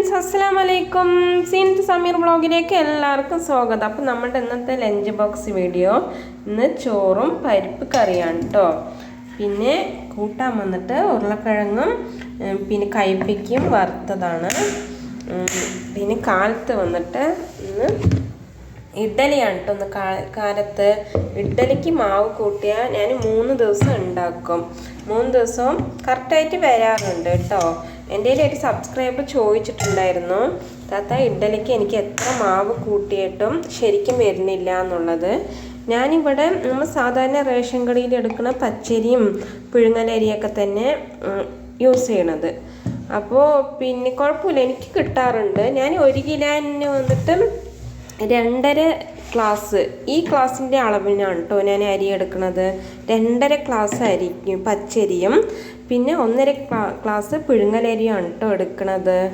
Friends അസ്സാം വലൈക്കും സീൻത്ത് സമീർ ബ്ലോഗിലേക്ക് എല്ലാവർക്കും സ്വാഗതം. അപ്പം നമ്മുടെ ഇന്നത്തെ ലഞ്ച് ബോക്സ് വീഡിയോ ഇന്ന് ചോറും പരിപ്പ് കറിയാണ് കേട്ടോ പിന്നെ കൂട്ടാൻ വന്നിട്ട് ഉരുളക്കിഴങ്ങും പിന്നെ കയ്പ്പയ്ക്കും വറുത്തതാണ്. പിന്നെ കാലത്ത് വന്നിട്ട് ഇന്ന് ഇഡ്ഡലിയാണ് കേട്ടോ ഒന്ന് കാലത്ത്. ഇഡ്ഡലിക്ക് മാവ് കൂട്ടിയാൽ ഞാൻ മൂന്ന് ദിവസം ഉണ്ടാക്കും മൂന്ന് ദിവസവും കറക്റ്റായിട്ട് വരാറുണ്ട് കേട്ടോ എന്റെ ഒരു സബ്സ്ക്രൈബർ ചോദിച്ചിട്ടുണ്ടായിരുന്നു താത്ത ഇഡ്ഡലിക്ക് എനിക്ക് എത്ര മാവ് കൂട്ടിയിട്ടും ശരിക്കും വരുന്നില്ല എന്നുള്ളത്? ഞാനിവിടെ നമ്മൾ സാധാരണ റേഷൻ കടയിൽ എടുക്കുന്ന പച്ചരിയും പുഴുങ്ങലരിയൊക്കെ തന്നെ യൂസ് ചെയ്യണത്. അപ്പോൾ പിന്നെ കുഴപ്പമില്ല എനിക്ക് കിട്ടാറുണ്ട്. ഞാൻ ഒരു കിലോന് വന്നിട്ട് രണ്ടര ക്ലാസ്. ഈ ക്ലാസ്സിന്റെ അളവിനാണ് കേട്ടോ ഞാൻ അരി എടുക്കുന്നത് രണ്ടര ക്ലാസ് അരിക്കും പച്ചരിയും. പിന്നെ ഒന്നര ക്ലാ ക്ലാസ് പുഴുങ്ങലരിയാണ് കേട്ടോ എടുക്കുന്നത്